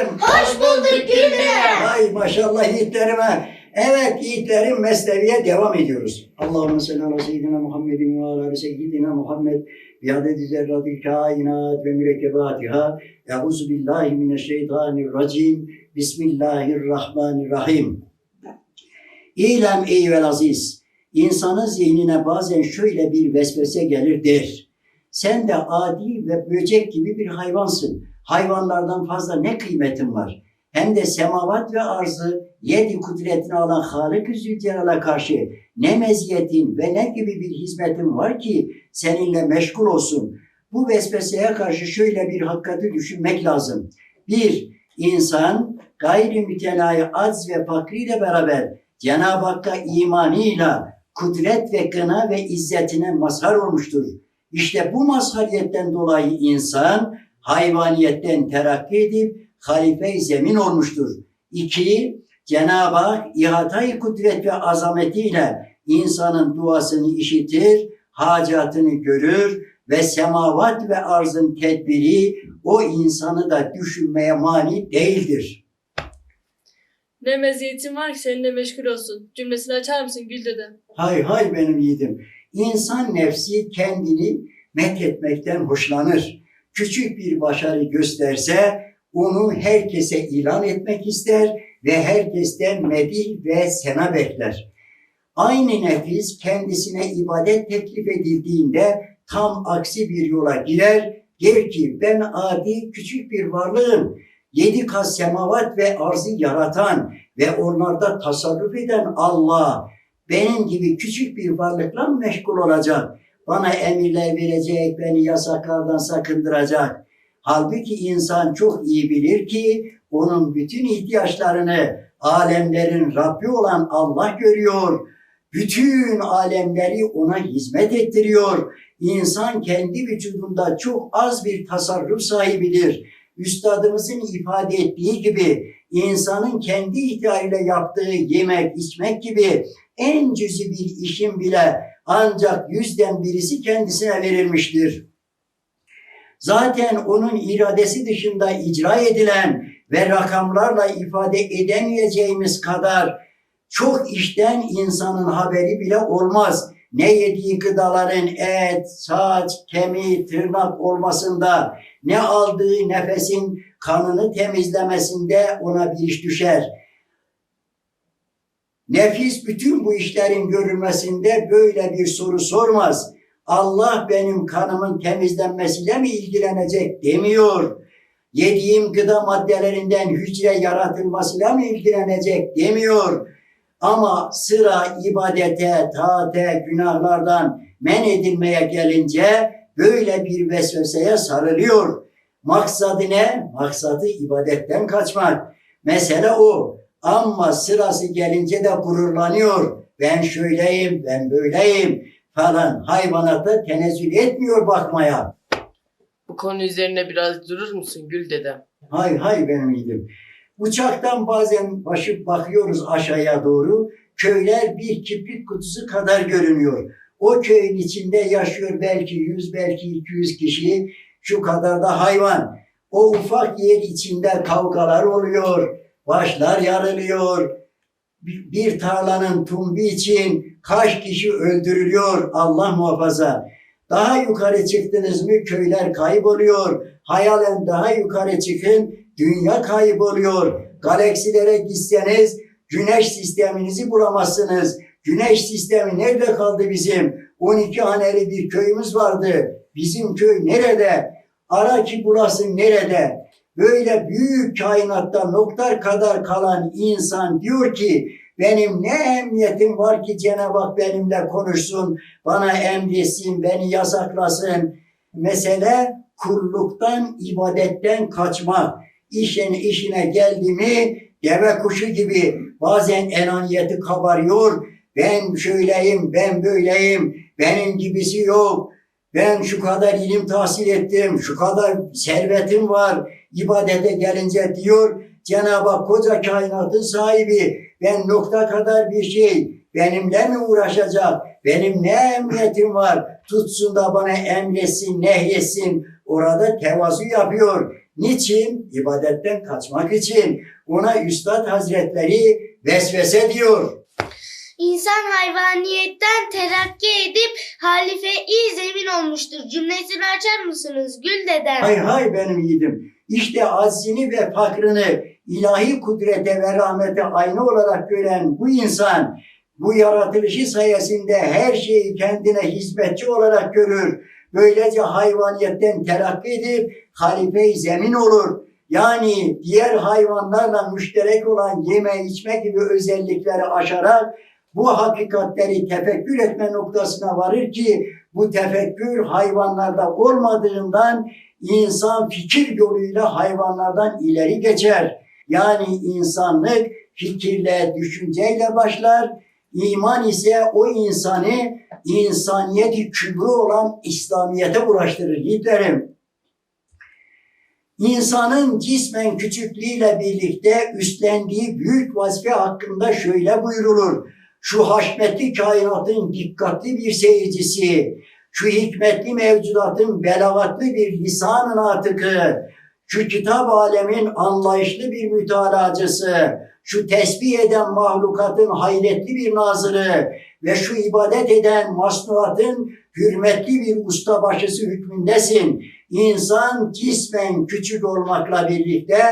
yiğitlerim. Hoş bulduk Güldere. Ay maşallah yiğitlerime. Evet yiğitlerim mesleviye devam ediyoruz. Allahümme salli ala seyyidina Muhammedin ve ala seyyidina Muhammed bi adedi zerratil kainat ve mürekkebatiha. Euzu billahi mineşşeytanirracim. Bismillahirrahmanirrahim. İlem eyvel aziz. İnsanın zihnine bazen şöyle bir vesvese gelir der. Sen de adi ve böcek gibi bir hayvansın. Hayvanlardan fazla ne kıymetin var? Hem de semavat ve arzı yedi kudretini alan Halık-ı Zülcelal'a karşı ne meziyetin ve ne gibi bir hizmetin var ki seninle meşgul olsun. Bu vesveseye karşı şöyle bir hakikati düşünmek lazım. Bir, insan gayri mütenayi az ve fakriyle beraber Cenab-ı Hakk'a imanıyla kudret ve kına ve izzetine mazhar olmuştur. İşte bu mazhariyetten dolayı insan hayvaniyetten terakki edip halife-i zemin olmuştur. İki, Cenab-ı Hak ihatayı kudret ve azametiyle insanın duasını işitir, hacatını görür ve semavat ve arzın tedbiri o insanı da düşünmeye mani değildir. Ne meziyetin var ki seninle meşgul olsun. Cümlesini açar mısın Gül dede? Hay hay benim yiğidim. İnsan nefsi kendini methetmekten hoşlanır. Küçük bir başarı gösterse onu herkese ilan etmek ister ve herkesten medih ve sena bekler. Aynı nefis kendisine ibadet teklif edildiğinde tam aksi bir yola girer. Der ki ben adi küçük bir varlığım. Yedi kat semavat ve arzı yaratan ve onlarda tasarruf eden Allah benim gibi küçük bir varlıkla meşgul olacak? Bana emirler verecek, beni yasaklardan sakındıracak. Halbuki insan çok iyi bilir ki onun bütün ihtiyaçlarını alemlerin Rabbi olan Allah görüyor. Bütün alemleri ona hizmet ettiriyor. İnsan kendi vücudunda çok az bir tasarruf sahibidir. Üstadımızın ifade ettiği gibi insanın kendi ihtiyarıyla yaptığı yemek, içmek gibi en cüzi bir işin bile ancak yüzden birisi kendisine verilmiştir. Zaten onun iradesi dışında icra edilen ve rakamlarla ifade edemeyeceğimiz kadar çok işten insanın haberi bile olmaz. Ne yediği gıdaların et, saç, kemik, tırnak olmasında, ne aldığı nefesin kanını temizlemesinde ona bir iş düşer. Nefis bütün bu işlerin görülmesinde böyle bir soru sormaz. Allah benim kanımın temizlenmesiyle mi ilgilenecek demiyor. Yediğim gıda maddelerinden hücre yaratılmasıyla mı ilgilenecek demiyor. Ama sıra ibadete, taate, günahlardan men edilmeye gelince böyle bir vesveseye sarılıyor. Maksadı ne? Maksadı ibadetten kaçmak. Mesele o. Ama sırası gelince de gururlanıyor. Ben şöyleyim, ben böyleyim falan hayvanata tenezzül etmiyor bakmaya. Bu konu üzerine biraz durur musun Gül dedem? Hay hay benim yiğidim. Uçaktan bazen başıp bakıyoruz aşağıya doğru. Köyler bir kibrit kutusu kadar görünüyor. O köyün içinde yaşıyor belki 100 belki 200 kişi. Şu kadar da hayvan. O ufak yer içinde kavgalar oluyor. Başlar yarılıyor. Bir tarlanın tumbi için kaç kişi öldürülüyor Allah muhafaza. Daha yukarı çıktınız mı köyler kayboluyor. Hayalen daha yukarı çıkın dünya kayboluyor. Galaksilere gitseniz güneş sisteminizi bulamazsınız. Güneş sistemi nerede kaldı bizim? 12 haneli bir köyümüz vardı. Bizim köy nerede? Ara ki burası nerede? Böyle büyük kainatta noktar kadar kalan insan diyor ki benim ne emniyetim var ki Cenab-ı Hak benimle konuşsun, bana emretsin, beni yasaklasın. Mesele kulluktan, ibadetten kaçmak. İşin işine geldi mi deve kuşu gibi bazen enaniyeti kabarıyor. Ben şöyleyim, ben böyleyim, benim gibisi yok. Ben şu kadar ilim tahsil ettim, şu kadar servetim var. İbadete gelince diyor Cenab-ı Hak koca kainatın sahibi. Ben nokta kadar bir şey. Benimle mi uğraşacak? Benim ne emniyetim var? Tutsun da bana emretsin, nehyetsin. Orada tevazu yapıyor. Niçin? İbadetten kaçmak için. Ona Üstad Hazretleri vesvese diyor. İnsan hayvaniyetten terakki edip halife-i zemin olmuştur. Cümlesini açar mısınız Gül dedem? Hay hay benim yiğidim. İşte aczini ve fakrını ilahi kudrete ve rahmete aynı olarak gören bu insan bu yaratılışı sayesinde her şeyi kendine hizmetçi olarak görür. Böylece hayvaniyetten terakki edip halife-i zemin olur. Yani diğer hayvanlarla müşterek olan yeme içme gibi özellikleri aşarak bu hakikatleri tefekkür etme noktasına varır ki bu tefekkür hayvanlarda olmadığından insan fikir yoluyla hayvanlardan ileri geçer. Yani insanlık fikirle, düşünceyle başlar. İman ise o insanı insaniyeti kübrü olan İslamiyet'e ulaştırır yiğitlerim. İnsanın cismen küçüklüğüyle birlikte üstlendiği büyük vazife hakkında şöyle buyrulur. Şu haşmetli kainatın dikkatli bir seyircisi, şu hikmetli mevcudatın belagatlı bir lisan-ı natıkı, şu kitap alemin anlayışlı bir mütalacısı, şu tesbih eden mahlukatın hayretli bir nazırı ve şu ibadet eden masnuatın hürmetli bir ustabaşısı hükmündesin. İnsan cismen küçük olmakla birlikte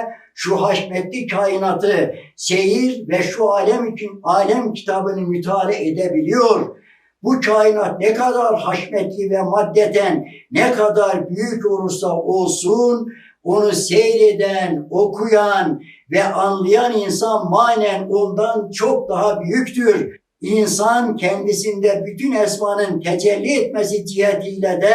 şu haşmetli kainatı seyir ve şu alem için alem kitabını müteala edebiliyor. Bu kainat ne kadar haşmetli ve maddeten ne kadar büyük olursa olsun onu seyreden, okuyan ve anlayan insan manen ondan çok daha büyüktür. İnsan kendisinde bütün esmanın tecelli etmesi cihetiyle de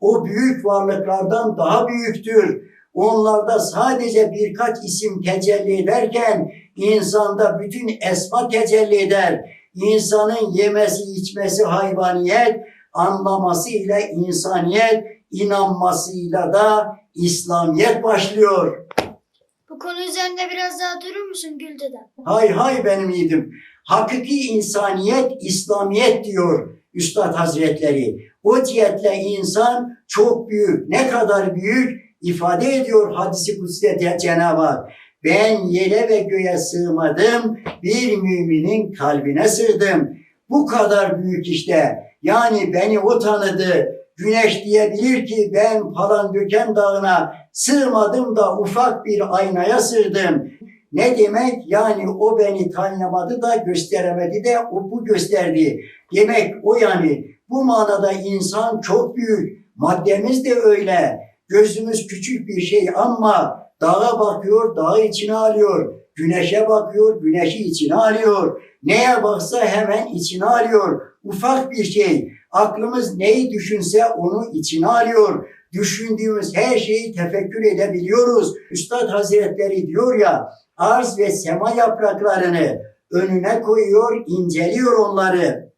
o büyük varlıklardan daha büyüktür. Onlarda sadece birkaç isim tecelli ederken insanda bütün esma tecelli eder. İnsanın yemesi içmesi hayvaniyet, anlamasıyla insaniyet, inanmasıyla da İslamiyet başlıyor. Bu konu üzerinde biraz daha durur musun Gül dedem? Hay hay benim yiğidim. Hakiki insaniyet İslamiyet diyor Üstad Hazretleri. O cihetle insan çok büyük. Ne kadar büyük ifade ediyor hadisi kutsiyete Cenab-ı Hak. Ben yere ve göğe sığmadım, bir müminin kalbine sığdım. Bu kadar büyük işte. Yani beni o tanıdı. Güneş diyebilir ki ben falan döken dağına sığmadım da ufak bir aynaya sığdım. Ne demek? Yani o beni tanıyamadı da gösteremedi de o bu gösterdi. Demek o yani bu manada insan çok büyük. Maddemiz de öyle. Gözümüz küçük bir şey ama dağa bakıyor, dağı içine alıyor. Güneşe bakıyor, güneşi içine alıyor. Neye baksa hemen içine alıyor. Ufak bir şey. Aklımız neyi düşünse onu içine alıyor. Düşündüğümüz her şeyi tefekkür edebiliyoruz. Üstad Hazretleri diyor ya, arz ve sema yapraklarını önüne koyuyor, inceliyor onları.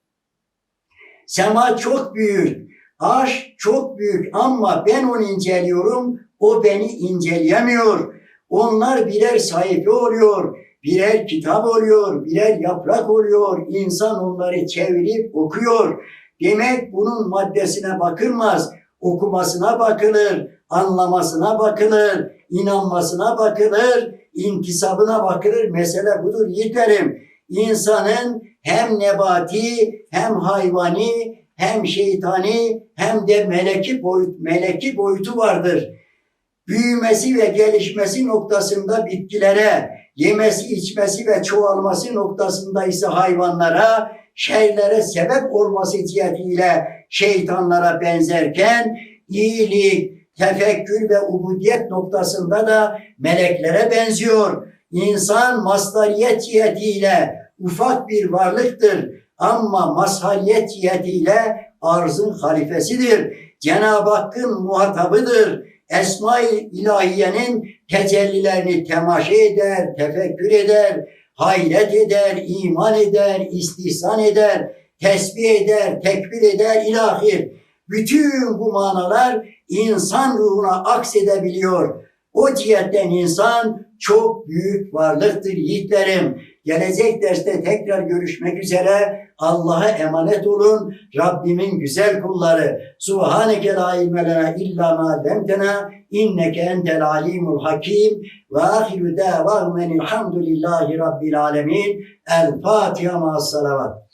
Sema çok büyük, arş çok büyük ama ben onu inceliyorum, o beni inceleyemiyor. Onlar birer sayfa oluyor, birer kitap oluyor, birer yaprak oluyor. İnsan onları çevirip okuyor. Demek bunun maddesine bakılmaz, okumasına bakılır, anlamasına bakılır, inanmasına bakılır, intisabına bakılır. Mesele budur yiğitlerim. İnsanın hem nebati, hem hayvani, hem şeytani, hem de meleki boyut, meleki boyutu vardır. Büyümesi ve gelişmesi noktasında bitkilere, yemesi, içmesi ve çoğalması noktasında ise hayvanlara, şeylere sebep olması cihetiyle şeytanlara benzerken iyilik, tefekkür ve ubudiyet noktasında da meleklere benziyor. İnsan mastariyet cihetiyle ufak bir varlıktır ama mazhariyet cihetiyle arzın halifesidir. Cenab-ı Hakk'ın muhatabıdır. Esma-i ilahiyenin tecellilerini temaşa eder, tefekkür eder, hayret eder, iman eder, istihsan eder, tesbih eder, tekbir eder, ilahir. Bütün bu manalar insan ruhuna aksedebiliyor. O cihetten insan çok büyük varlıktır yiğitlerim. Gelecek derste tekrar görüşmek üzere. Allah'a emanet olun. Rabbimin güzel kulları. Subhaneke la ilme lena illa ma demtena inneke entel alimul hakim ve ahiru davahum enilhamdülillahi rabbil alemin. El Fatiha ma'as salavat.